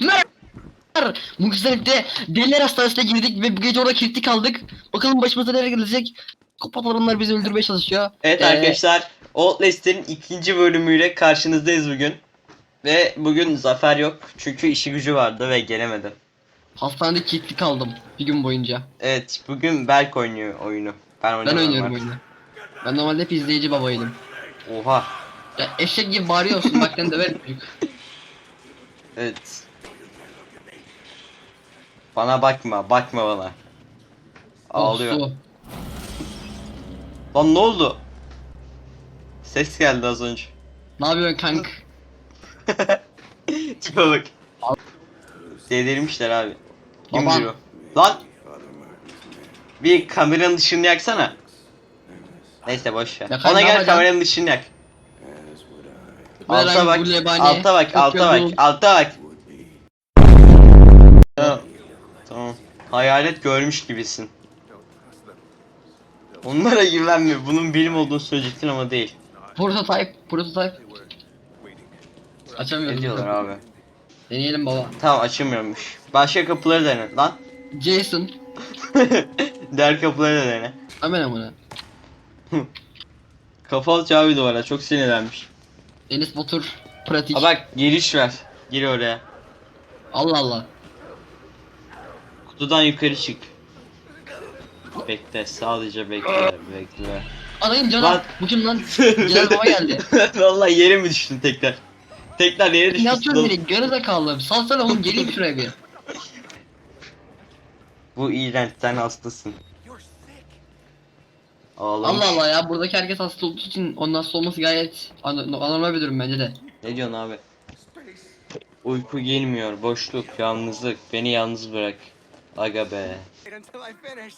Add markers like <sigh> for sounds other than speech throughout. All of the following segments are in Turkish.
Merhaba. Bu güzellikle deliler hastanesine girdik ve bu gece orada kilitli kaldık. Bakalım başımıza neler gelecek. Kapatılanlar bizi öldürmeye çalışıyor. Evet Ee, arkadaşlar Outlast'in ikinci bölümüyle karşınızdayız bugün. Ve bugün Zafer yok çünkü işi gücü vardı ve gelemedi. Hastanede kilitli kaldım bir gün boyunca. Evet bugün Berk oynuyor oyunu. Ben Ben oynuyorum artık. oyunu. Ben normalde hep izleyici babaydım. Oha. Ya eşek gibi bağırıyorsun bak ben döverim çocuk. <laughs> Evet. Bana bakma, bakma bana. Ağlıyor. Su. Lan ne oldu? Ses geldi az önce. Ne yapıyorsun kank? <laughs> Bak. Delirmişler abi. Kim diyor? Lan! Bir kameranın ışığını yaksana. Neyse boş ver. Yakayım, Ona gel yapacaksın? kameranın ışığını yak. Ver Alta abi bak, bu lebani, alta bak, çok alta bak, yorgun. alta bak. Hayalet görmüş gibisin. Onlara güvenme. Bunun bilim olduğunu söyleyecektin ama değil. Prototype, prototype. Açamıyorum. Ne diyorlar abi? Deneyelim baba. Tamam açılmıyormuş. Başka kapıları dene lan. Jason. <laughs> Diğer kapıları da dene. Hemen amına. <laughs> Kafalı çavi duvara çok sinirlenmiş. Deniz Batur. Pratik. Ha bak giriş ver. Gir oraya. Allah Allah. Kutudan yukarı çık. Bekle sadece bekle bekle. Anayım Lan. canım. Bu kim lan? <laughs> Celal baba geldi. <laughs> Vallahi yere mi düştün tekrar? Tekrar yere Ne düştün. yapıyorsun direkt? Gerizekalı. Salsana oğlum geleyim şuraya bir. <laughs> Bu iğrenç sen hastasın. Ağlamış. Allah Allah ya buradaki herkes hasta olduğu için onun hasta olması gayet an- anormal bir durum bence de. Ne diyorsun abi? Uyku gelmiyor, boşluk, yalnızlık, beni yalnız bırak. Aga be.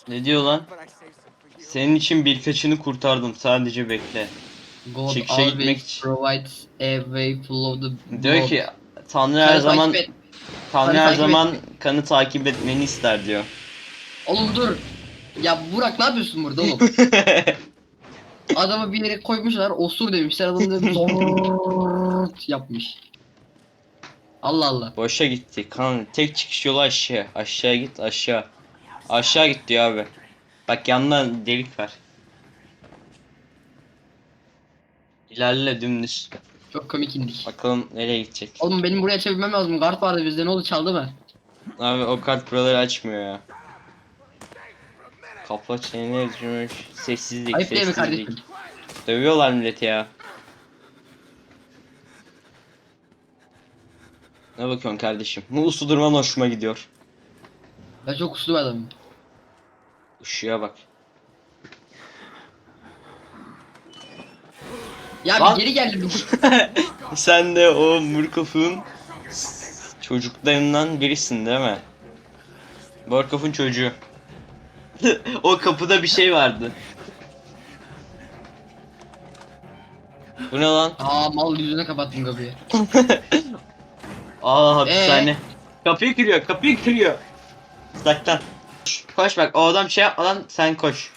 Ne diyor lan? Senin için birkaçını kurtardım, sadece bekle. God Çıkışa always gitmek için. provides a way full of the Diyor ki Tanrı her Kanı zaman takip et. Tanrı kanı her takip zaman kanı takip etmeni ister diyor. Oğlum dur. Ya Burak ne yapıyorsun burada oğlum? <laughs> Adamı bir yere koymuşlar osur demişler adam da <laughs> zort yapmış. Allah Allah. Boşa gitti. Kan tek çıkış yolu aşağı. Aşağı git aşağı. Aşağı git diyor abi. Bak yandan delik var. İlerle dümdüz. Çok komik indik. Bakalım nereye gidecek. Oğlum benim buraya çevirmem lazım. Guard vardı bizde ne oldu çaldı mı? Abi o kart buraları açmıyor ya. Kafa çeneni düşürmüş. Sessizlik, Ayıp değil mi sessizlik. kardeşim? Dövüyorlar milleti ya. Ne bakıyorsun kardeşim? Bu uslu durman hoşuma gidiyor. Ben çok uslu bir adamım. Işığa bak. Ya Lan. bir geri geldim. <laughs> Sen de o Murkoff'un çocuklarından birisin değil mi? Murkoff'un çocuğu. <laughs> o kapıda bir şey vardı. Bu ne lan? Aa mal yüzüne kapattım kapıyı. <laughs> Aa hapishane. Ee? Kapıyı kırıyor, kapıyı kırıyor. Saklan. Koş, Koş bak o adam şey yapmadan sen koş.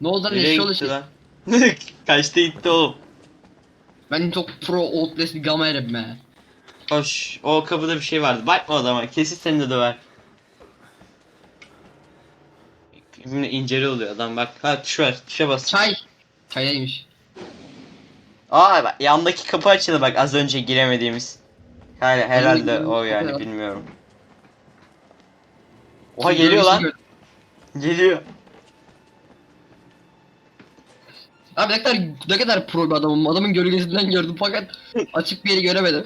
Ne oldu lan eşşoğlu gitti şey. lan? <laughs> Kaçta gitti oğlum? Ben çok pro outlast bir gamma herifim he. Koş. O kapıda bir şey vardı. Bakma adama. Kesin seni de döver. Şimdi inceli oluyor adam bak. Ha tuş var. Tuşa bas. Çay. Çaydaymış. Aa bak yandaki kapı açıldı bak az önce giremediğimiz. Her, herhalde o yani ya. bilmiyorum. Oha geliyor lan. Geliyor. Abi ne kadar ne kadar pro bir adamım. Adamın gölgesinden gördüm fakat açık bir yeri göremedim.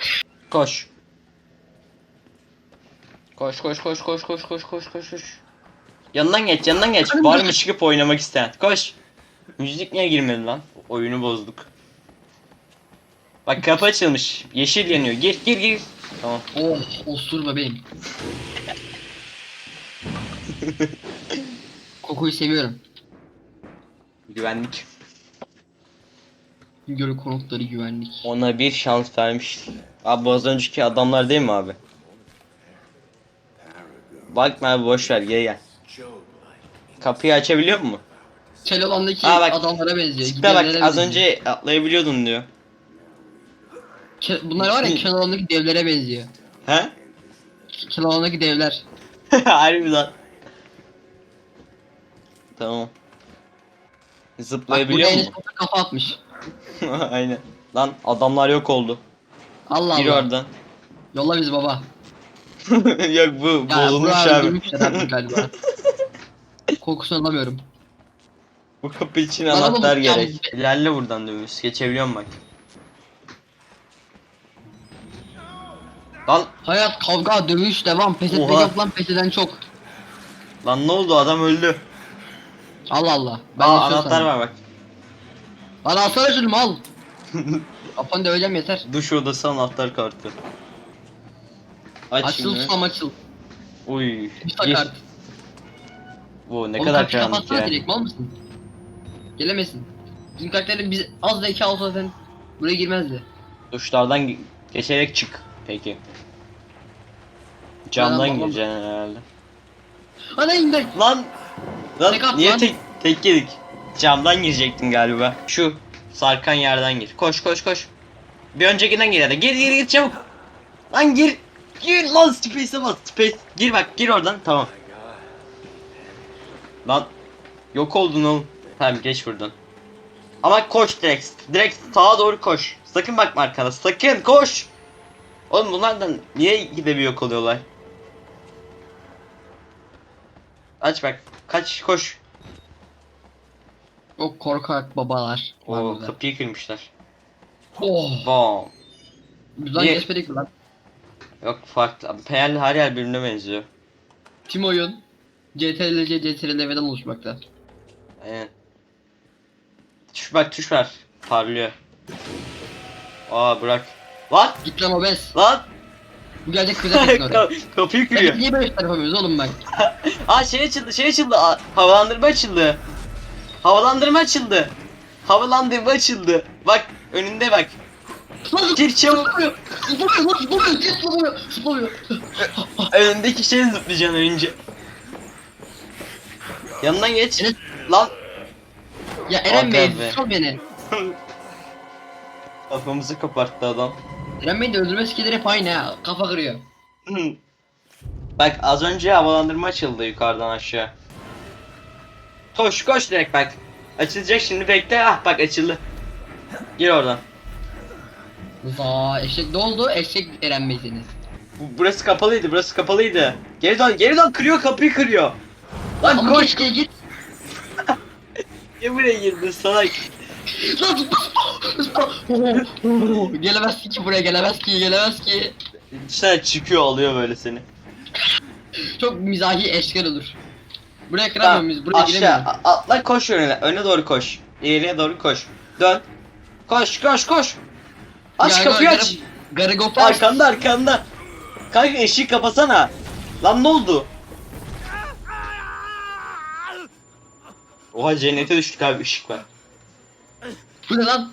Koş. Koş koş koş koş koş koş koş koş koş. Yanından geç yanından geç. Var mı çıkıp oynamak isteyen? Koş. Müzik niye girmedi lan? Oyunu bozduk. Bak kapı açılmış. Yeşil yanıyor. Gir gir gir. Tamam. Oh osur bebeğim. Kokuyu seviyorum. Güvenlik. Göl konukları güvenlik. Ona bir şans vermiş. Abi az önceki adamlar değil mi abi? Bakma abi boş ver gel gel. Kapıyı açabiliyor mu? Aa, bak. adamlara benziyor. Tipe bak az benziyor. önce atlayabiliyordun diyor. Ke- Bunlar var ya Keloğlan'daki devlere benziyor. He? Kilonundaki devler. <laughs> Harbi lan. Tamam. Bak Zıplayabiliyor buraya mu? Enes Batur kafa atmış. <laughs> Aynen. Lan adamlar yok oldu. Allah Gir Allah. oradan. Yolla bizi baba. <laughs> yok bu Ya bozulmuş abi. öldürmüşler galiba. Kokusunu alamıyorum. Bu kapı için anahtar ya- gerek. İlerle buradan dövüş. Geçebiliyor musun bak? Lan Hayat, kavga, dövüş, devam. Pes etmek Oha. yok lan pes eden çok. lan ne oldu adam öldü. Allah Allah. Ben Aa anahtar var bak. Lan alsana şunu mal. <laughs> Kafanı döveceğim yeter. Duş odası anahtar kartı. Aç Açıl şimdi. susam açıl. Uy. Bir Gir. kart. Bu ne Oğlum kadar kapıyı karanlık kapatsana ya. direkt mal mısın? Gelemesin. Bizim karakterler biz az zeka olsa zaten buraya girmezdi. Duşlardan ge- geçerek çık. Peki. Camdan anlamam. gireceksin herhalde. Hadi indi. Lan! Lan Tek at niye lan. tek, tek yedik? Camdan girecektin galiba. Şu sarkan yerden gir. Koş koş koş. Bir öncekinden gir hadi. Gir gir gir çabuk. Lan gir. Gir lan space'e bas. Space. Gir bak gir oradan. Tamam. Lan. Yok oldun oğlum. Tamam geç buradan. Ama koş direkt. Direkt sağa doğru koş. Sakın bakma arkana. Sakın koş. Oğlum bunlardan niye gidip yok oluyorlar? Aç bak. Kaç koş. O korkak babalar. O kapıyı kırmışlar. Oh. Bom. Lan Niye? geçmedik mi lan? Yok farklı. Her, her yer birbirine benziyor. Tim oyun. CTRL-C CTRL-V'den oluşmakta. Aynen. Tuş bak tuş var. Parlıyor. Aa bırak. Lan! Git lan obez. Lan! Bu gelecek kıza <laughs> kesin oraya. Ka- Kapıyı kırıyor. niye böyle işler yapamıyoruz oğlum bak. <laughs> Aa şey açıldı şey açıldı. Aa, havalandırma açıldı. Havalandırma açıldı. Havalandırma açıldı. Bak önünde bak. Gir çabuk. zıplamıyor. Zıplamıyor zıplamıyor. Zıplamıyor. Zıplamıyor. Önündeki şeye zıplayacaksın önce. Yanından geç. Enes- Lan. Ya Eren Bey Aga be. sal beni. <laughs> Kafamızı koparttı adam. Eren Bey'in de öldürme skilleri hep aynı ha. Kafa kırıyor. <clears throat> bak az önce havalandırma açıldı yukarıdan aşağı. Koş koş direkt bak. Açılacak şimdi bekle. Ah bak açıldı. Gir oradan. Za eşek ne oldu? Eşek Eren Bey seni. Bu, burası kapalıydı burası kapalıydı. Geri dön geri dön kırıyor kapıyı kırıyor. Lan Ama koş. koş git. <laughs> Niye buraya girdin salak? Lan zıpla zıpla. Zıpla. Gelemez ki buraya gelemez ki gelemez ki. Dışarı çıkıyor alıyor böyle seni. Çok mizahi eşkal olur. Buraya kıramıyor muyuz? Buraya aşağı giremiyorum. a- atla koş önüne. Öne doğru koş. İleriye doğru koş. Dön. Koş koş koş. Aç Gargo- kapıyı aç. Gar- Gargoper. Arkanda arkanda. Kanka eşiği kapasana. Lan ne oldu? Oha cennete düştük abi ışık var. Bu ne lan?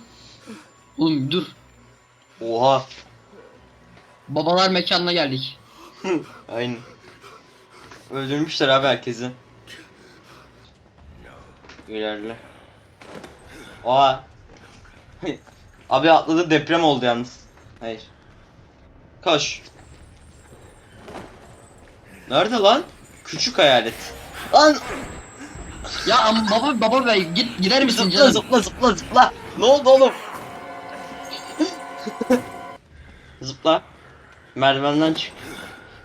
Oğlum dur. Oha. Babalar mekanına geldik. <laughs> Aynen. Öldürmüşler abi herkesi. İlerle. Oha. <laughs> abi atladı deprem oldu yalnız. Hayır. Koş. Nerede lan? Küçük hayalet. Lan Ya ama baba baba bey git gider misin zıpla canım? zıpla zıpla zıpla. Ne oldu oğlum? zıpla. Merdivenden çık.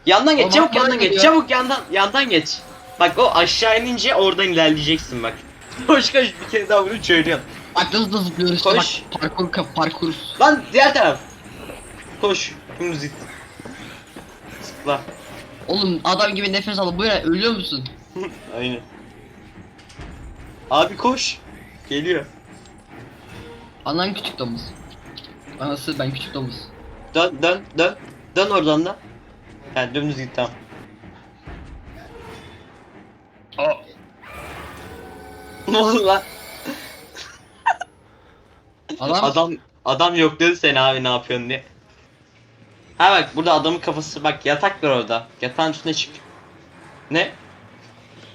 Yandan geç çabuk yandan geç çabuk yandan yandan geç. Bak o aşağı inince oradan ilerleyeceksin bak. <laughs> Koş koş bir kere daha bunu söylüyorum. Bak nasıl da zıplıyoruz işte Koş. bak parkur kap parkur. Lan diğer taraf. Koş. Git. Zıpla. Oğlum adam gibi nefes alıp böyle ölüyor musun? <laughs> Aynen. Abi koş. Geliyor. Anan küçük domuz. Anası ben küçük domuz. Dön dön dön. Dön oradan da. Ha dümdüz git tamam. Ne oldu lan? Adam, Adam adam yok dedi seni abi ne yapıyorsun diye. Ha bak burada adamın kafası bak yatak var orada. Yatağın üstüne çık. Ne?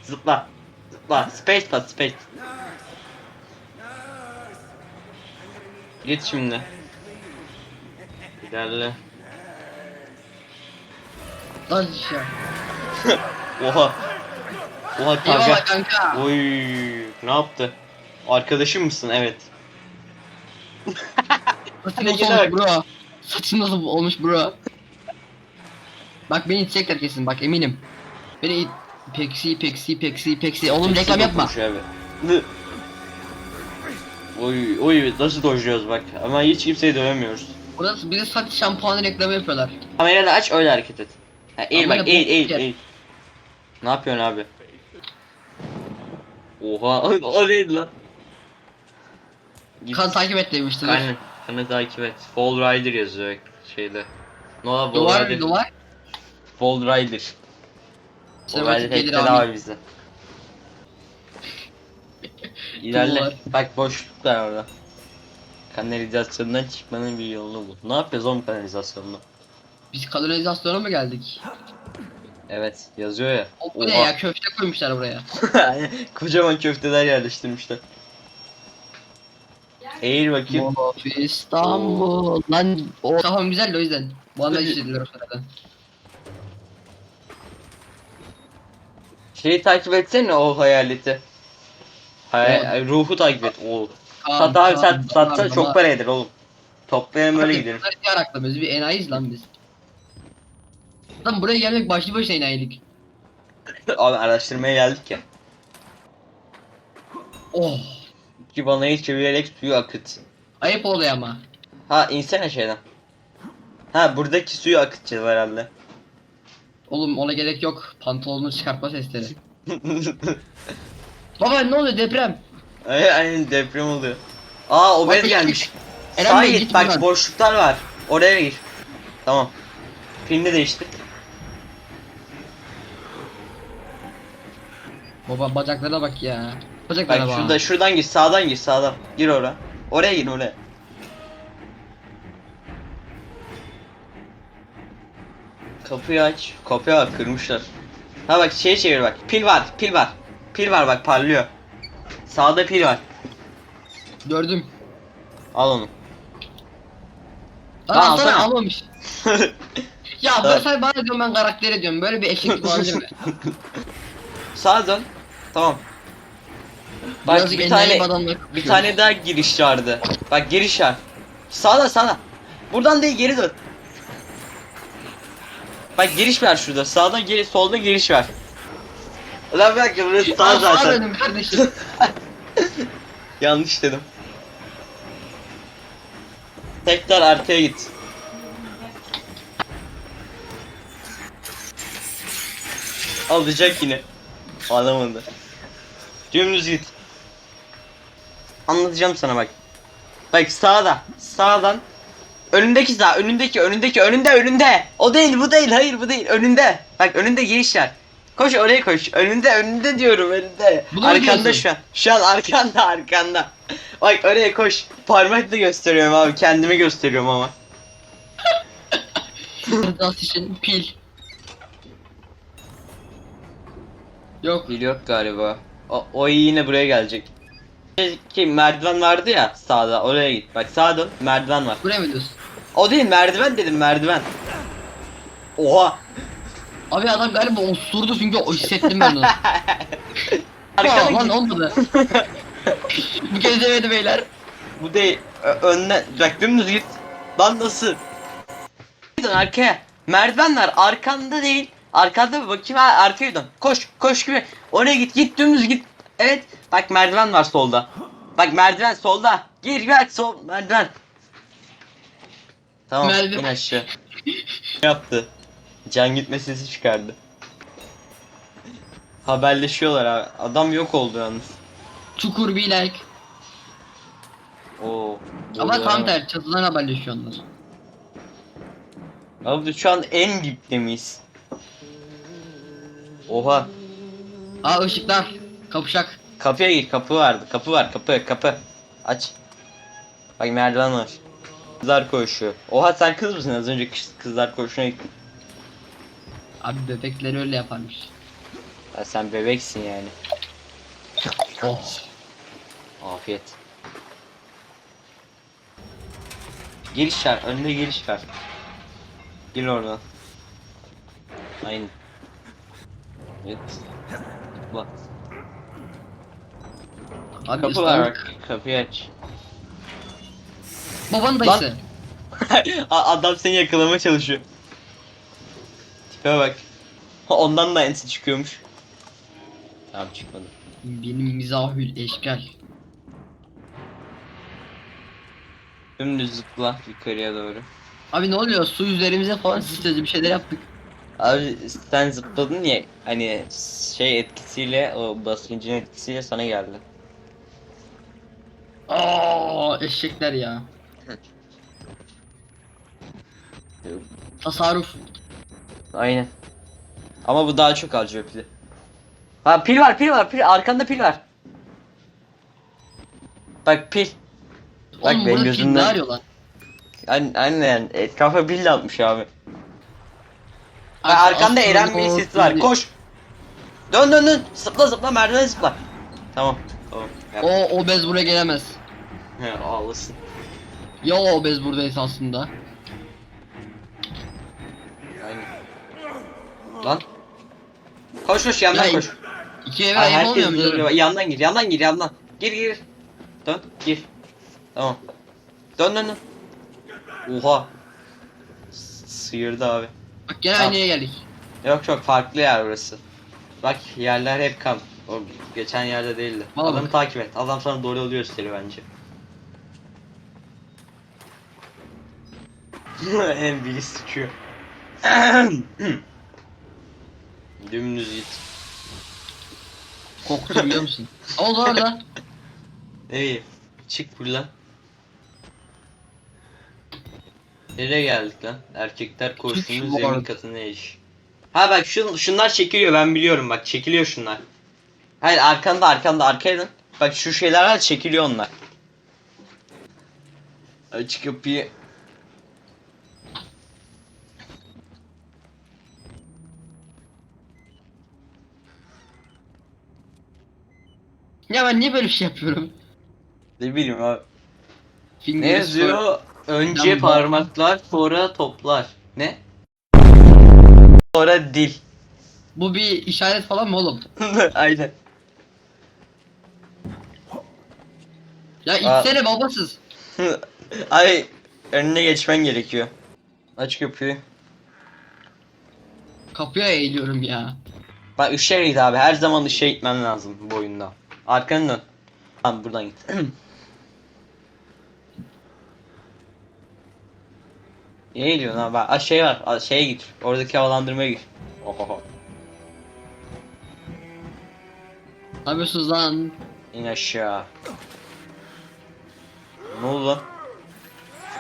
Zıpla. Zıpla. Space pat space. Git şimdi. İlerle. Lan aşağı. <laughs> Oha. Oha Eyvallah Tarkan. kanka. Oy ne yaptı? Arkadaşım mısın? Evet. <laughs> Saçın nasıl olmuş bro? Saçın nasıl olmuş bro? Bak beni itecekler kesin bak eminim. Beni it... Peksi peksi peksi peksi. Oğlum reklam yapma. Konuşuyor abi. Oy oy nasıl dojluyoruz bak ama hiç kimseyi dövemiyoruz. Burada bize saç şampuanı reklamı yapıyorlar. Kamerayı da aç öyle hareket et. Ha, eğil Kamera bak eğil eğil yer. eğil. Ne yapıyorsun abi? Oha <laughs> o neydi lan? Git. Kan takip et demişti. Aynen. Kanı takip et. Fall Rider yazıyor şeyde. Noah Fall Duvar Rider. duvar. Fall Rider. Fall Rider tekte abi. bizde. İlerle. Duvar. Bak boşluk var orada. Kanalizasyondan çıkmanın bir yolunu bul. Ne yapıyoruz oğlum kanalizasyonda? Biz kanalizasyona mı geldik? Evet yazıyor ya. O bu ne ya köfte koymuşlar buraya. <laughs> Kocaman köfteler yerleştirmişler. Eğil bakayım. Of İstanbul. Lan o kafam güzel de o yüzden. Bu anda işlediler o sırada. Şeyi takip etsene o hayaleti. Hay ruhu takip et. Oo. Sat abi sat, satsa çok para eder oğlum. Toplayalım öyle gidelim. Bunlar aklımız bir enayiz lan biz. Lan buraya gelmek başlı başına enayilik. <laughs> abi araştırmaya geldik ya. Oh. Ki banayı çevirerek suyu akıt. Ayıp oluyor ama. Ha insene şeyden. Ha buradaki suyu akıtacağız herhalde. Oğlum ona gerek yok. Pantolonunu çıkartma sesleri. <laughs> Baba ne oluyor deprem? Ay deprem oluyor. Aa o git, gelmiş. Eren Sağa Bey, git git bak buradan. boşluklar var. Oraya gir. Tamam. Filmi değiştir. Baba bacaklarına bak ya. Bacaklarına Bak bak. şurada şuradan gir sağdan gir sağdan. Gir oraya. Oraya gir oraya. Kapıyı aç. Kapıyı bak kırmışlar. Ha bak şey çevir bak. Pil var, pil var. Pil var bak parlıyor. Sağda pil var. Gördüm. Al onu. Lan Lan alsana alsana. almamış. <laughs> Ya Tamam. böyle sen bana diyorum ben karaktere diyorum. Böyle bir eşeklik olabilir mi? <laughs> Sağa dön. Tamam. Bak Birazcık bir tane bir tane daha giriş vardı. Bak giriş var. Sağda sağda. Buradan değil geri dön. Bak giriş var şurada. Sağda geri solda giriş var. Ulan bak burası sağ zaten. kardeşim. Yanlış dedim. Tekrar arkaya git. Alacak yine. Alamadı. Dümdüz git. Anlatacağım sana bak. Bak sağda. Sağdan. Önündeki sağ. Önündeki önündeki önünde önünde. O değil bu değil. Hayır bu değil. Önünde. Bak önünde giriş var. Koş oraya koş. Önünde önünde diyorum önünde. Bunu arkanda şu an. Şu an arkanda arkanda. Bak oraya koş. Parmakla gösteriyorum abi. Kendimi gösteriyorum ama. Nasıl için pil. Yok. Bil yok galiba. O, o yine buraya gelecek. Ki merdiven vardı ya sağda oraya git. Bak sağa dön merdiven var. Buraya mı diyorsun? O değil merdiven dedim merdiven. Oha. Abi adam galiba osurdu çünkü o hissettim ben onu. <laughs> Arkana Aa, lan git. olmadı. Bu kez demedi beyler. Bu değil. Ö- önüne. Bak dümdüz git. Lan nasıl? Dön arkaya. Merdiven var. Arkanda değil. Arkanda bir bakayım. Ha, arkaya dön. Koş. Koş gibi. Oraya git. Git dümdüz git. Evet. Bak merdiven var solda. Bak merdiven solda. Gir bak sol merdiven. Tamam. Merdiven. in aşağı. Ne yaptı? Can gitme sesi çıkardı. Haberleşiyorlar abi. Adam yok oldu yalnız. Çukur be like. Oo. Ama tam tersi çatıdan haberleşiyorlar. Abi şu an en dipte miyiz? Oha. Aa ışıklar. Kapışak. Kapıya git kapı vardı. Kapı var kapı kapı. Aç. Bak merdiven var. Kızlar koşuyor. Oha sen kız mısın? Az önce kız- kızlar koşuna gittin. Abi bebekleri öyle yaparmış. Ya sen bebeksin yani. Oh. Afiyet. Giriş var. Önünde giriş var. Gir oradan. Aynen. Evet. Bak. Abi Kapı var bak. Kapıyı aç. Babanın Lan. <laughs> dayısı. Adam seni yakalamaya çalışıyor. Tipe bak. Ondan da ensi çıkıyormuş. Tamam çıkmadı. Benim mizahül eşkal. Dümdüz zıpla yukarıya doğru. Abi ne oluyor? Su üzerimize falan sıçradı bir şeyler yaptık. Abi sen zıpladın ya hani şey etkisiyle o basıncın etkisiyle sana geldi. Aa eşekler ya. Tasarruf. Aynen. Ama bu daha çok harcıyor pili. Ha pil var pil var pil arkanda pil var. Bak pil. Bak Oğlum benim burada gözümden- film ne arıyor lan? Aynen, aynen etrafa pil atmış abi. Abi, arkanda aslında Eren o bir sis var koş. Dön dön dön zıpla zıpla merdiven zıpla. Tamam. Tamam. Yap. O obez buraya gelemez. He ağlasın. Ya o obez buradaysa aslında. Aynen. Lan. Koş koş yandan Ya, koş. İki eve Ha, ayıp herkes olmuyor mu? duruyor. Yandan gir, yandan gir, yandan. Gir gir. Dön, gir. Tamam. Dön dön dön. Oha. S- Sıyırdı abi. Bak gene Tamam. aynı yere geldik. Yok çok farklı yer burası. Bak yerler hep kam. O geçen yerde değildi. Valla Adamı bak. takip et. Adam sana doğru yolu gösteriyor bence. <laughs> en büyük sıçıyor. Dümdüz git. Koktu biliyor musun? Oldu orada. İyi. Çık buradan. Nereye geldik lan? Erkekler koştuğumuz Çık zemin var. katı ne iş? Ha bak şun, şunlar çekiliyor ben biliyorum bak çekiliyor şunlar. Hayır arkanda arkanda arkaya dön. Bak şu şeyler var çekiliyor onlar. Aç kapıyı. Ya ben niye böyle bir şey yapıyorum? Ne bileyim abi. Ne Fingers for- yazıyor? Önce Lan parmaklar sonra toplar. Ne? Sonra dil. Bu bir işaret falan mı oğlum? <laughs> Aynen. Ya Aa. itsene babasız. <laughs> Ay önüne geçmen gerekiyor. Aç kapıyı. Kapıya eğiliyorum ya. Bak ışığa git abi. Her zaman ışığa gitmen lazım bu oyunda. Arkanı dön. Tamam buradan git. <clears throat> Niye gidiyorsun abi? Bak aş- şey var. a- Şeye git. Oradaki havalandırmaya git. Ohoho. Ne yapıyorsunuz lan? İn aşağı. Ne oldu lan?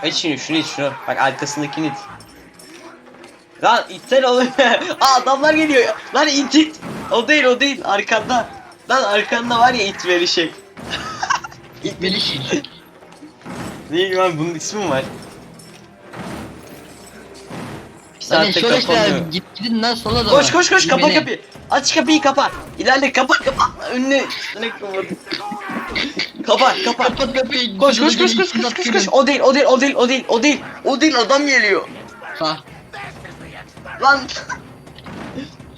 Aç şunu şunu it şunu. Bak arkasındakini it. Lan itsene oğlum. <laughs> Aa adamlar geliyor. Lan it it. O değil o değil arkanda. Lan arkanda var ya itmeli şey. İtmeli şey. Ne bileyim lan bunun ismi mi var? Bir Hadi saatte şöyle işte kapanıyor. git gidin lan sana da. Koş koş koş kapa İtmeli. kapıyı. Aç kapıyı kapa. İlerle kapa kapa. Önüne üstüne kapat. kapa kapa. Kapat kapıyı. Koş koş koş koş koş koş koş. O değil o değil o değil o değil o değil. O değil adam geliyor. Sağ. Lan.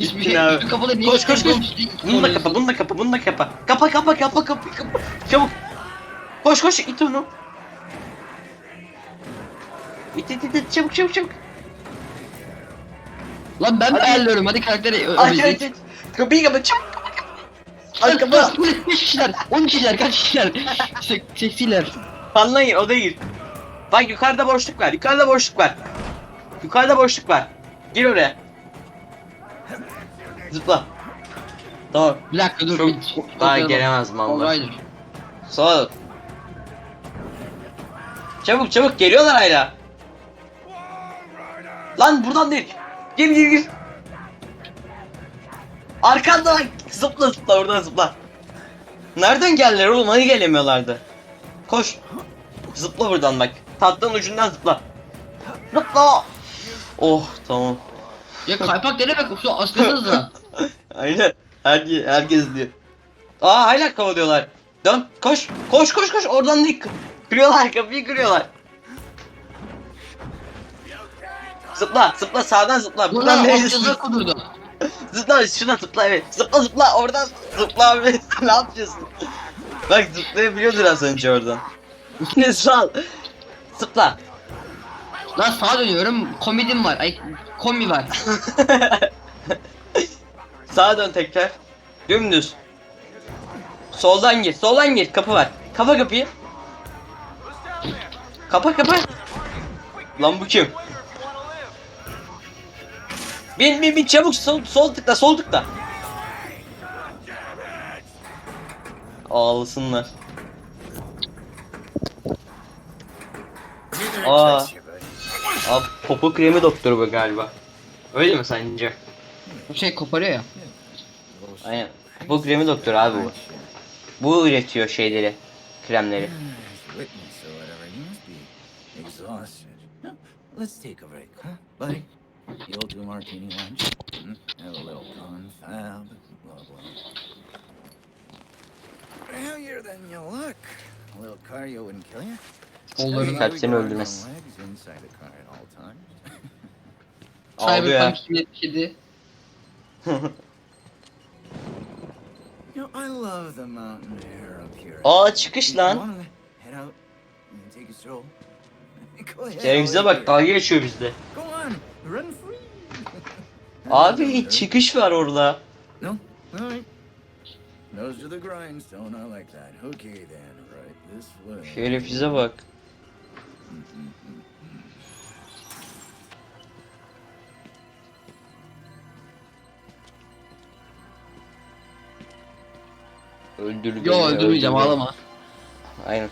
Hiçbir Gittin şey abi. üstü kapalı niye Koş koş koş. gittin? Bunu da kapa bunu da kapa bunu da kapa. Kapa kapa kapa kapa kapa. Çabuk. Koş koş it onu. İt it it it çabuk çabuk çabuk. Lan ben mi Hadi. ayarlıyorum hadi karakteri ö- Aç ölecek. aç aç. Kapıyı kapa çabuk. Kapa. lan, bu ne? Beş kişiler, on kişiler, kaç kişiler? <laughs> Sek seksiler. Kanına gir odaya gir. Bak yukarıda boşluk var yukarıda boşluk var. Yukarıda boşluk var. Gir oraya. Zıpla. Tamam. Bir dakika dur. Çok, bir- daha çok- gelemez All mallar. Rider. Sol. Çabuk çabuk geliyorlar hala. Lan buradan değil. Gir gir gir. Arkanda bak. Zıpla zıpla oradan zıpla. Nereden geldiler oğlum? Hani gelemiyorlardı. Koş. Zıpla buradan bak. Tatlının ucundan zıpla. Zıpla. Oh tamam. Ya kaypak ne demek? Şu aslanız <laughs> Aynen. Herkes, herkes diyor. Aa hala kovalıyorlar. Dön koş. Koş koş koş oradan değil. Kırıyorlar kapıyı kırıyorlar. Zıpla zıpla sağdan zıpla. Buradan nereye okçuza kudurdu. <laughs> Zıpla şuna zıpla evet. Zıpla zıpla oradan zıpla abi. <laughs> ne yapıyorsun? Bak zıplayabiliyordun az önce oradan. <laughs> Ne sağ Zıpla. Lan sağa dönüyorum. Komedim var. Ay komi var. Sağa dön tekrar. Dümdüz. Soldan gir. Soldan gir. Kapı var. Kapa kapıyı. Kapa kapa. Lan bu kim? Bin bin bin çabuk sol, sol tıkla sol tıkla. Ağlasınlar. Aa. Abi popo kremi doktoru bu galiba. Öyle mi sence? Bu şey koparıyor ya. Aynen. Bu kremi doktor abi bu. Bu üretiyor şeyleri. Kremleri. Let's take a break, huh, buddy? You'll do martini lunch. Have a little confab. Blah, blah. Heavier than you look. A little cardio wouldn't kill you. Onların kalp seni öldürmez. Abi ya. 77. <laughs> <laughs> Go ahead, Televizyona I'll bak dalga geçiyor bizde. <laughs> Abi çıkış var orada. No, all Öldür beni. Yo öldürmeyeceğim öldür ağlama. Aynen.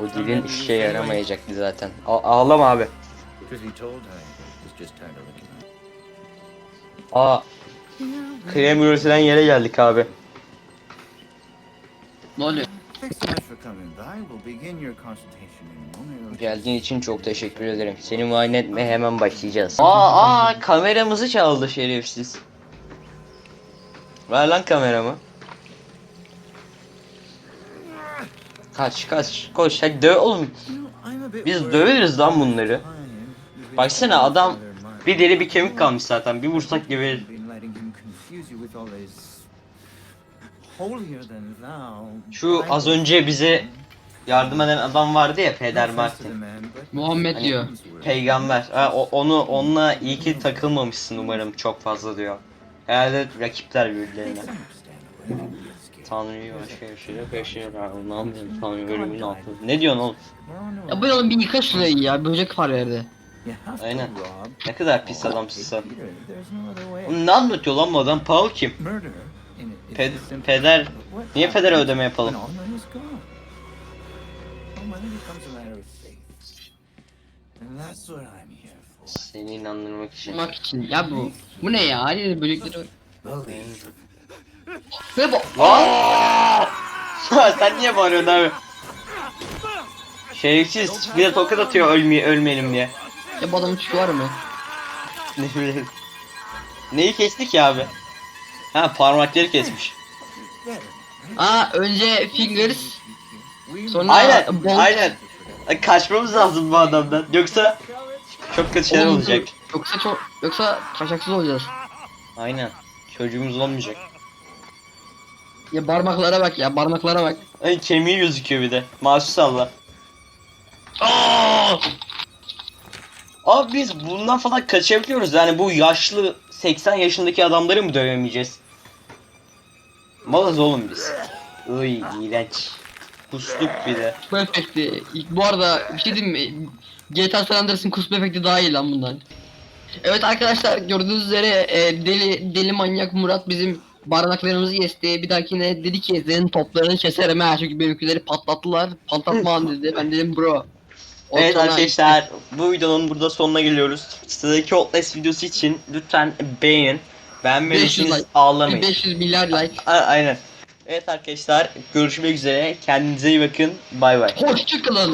O dilin işe yaramayacaktı zaten. A- ağlama abi. Aa krem üretilen yere geldik abi. Ne oluyor? Thanks so much for coming by. We'll begin your consultation in a moment. Geldiğin için çok teşekkür ederim. Seni muayene etmeye hemen başlayacağız. Aa, aa kameramızı çaldı şerefsiz. Ver lan kameramı. Kaç kaç koş hadi döv oğlum. Biz döveriz lan bunları. Baksana adam bir deri bir kemik kalmış zaten. Bir vursak geberir. Şu az önce bize yardım eden adam vardı ya Peder Martin. Muhammed Hani- diyor. Peygamber. Ha, o- onu onunla iyi ki takılmamışsın umarım çok fazla diyor. Herhalde rakipler birbirlerine. Tanrı'yı başka yaşayacak yaşayacak. Allah'ım benim Tanrı ölümün altında. Ne diyorsun oğlum? Ya bu oğlum bir yıka şurayı ya. Böcek var yerde. Aynen. Ne kadar pis adamsın sen. Oğlum ne anlatıyor lan bu adam? Paul kim? Ped- peder- Niye pedere ödeme yapalım? Seni inandırmak için. Tutmak için. Ya bu. Bu ne ya? Her yerde böcekleri var. Ve bu. <laughs> Sen niye bağırıyorsun abi? Şerefsiz bir de tokat atıyor ölmeye ölmeyelim diye. Ya bu adamın var mı? Ne bileyim. Neyi kestik ya abi? Ha parmakları kesmiş. Aa önce fingers. Sonra Aynen, bolt. aynen. Ay, Kaçmamız lazım bu adamdan. Yoksa çok kötü şeyler Oğlum, olacak. Yoksa çok yoksa taşaksız olacağız. Aynen. Çocuğumuz olmayacak. Ya parmaklara bak ya parmaklara bak. Ay kemiği gözüküyor bir de. Mahsus Allah. Abi biz bundan falan kaçabiliyoruz. Yani bu yaşlı 80 yaşındaki adamları mı dövemeyeceğiz? Malız oğlum biz. Iy iğrenç. Kustuk bir de. Efekti. İlk- Bu arada bir şey diyeyim mi? GTA San Andreas'ın kusma efekti daha iyi lan bundan. Evet arkadaşlar gördüğünüz üzere e, deli deli manyak Murat bizim barınaklarımızı kesti. Bir dahakine dedi ki senin toplarını keserim ha çünkü benimkileri patlattılar. Patlatma <laughs> dedi. Ben dedim bro. O Evet arkadaşlar bu videonun burada sonuna geliyoruz. Sıradaki Outlast videosu için lütfen beğenin. 500 Beğenmediyseniz like. ağlamayın. 500 milyar like. A- aynen. Evet arkadaşlar görüşmek üzere. Kendinize iyi bakın. Bay bay. Hoşçakalın.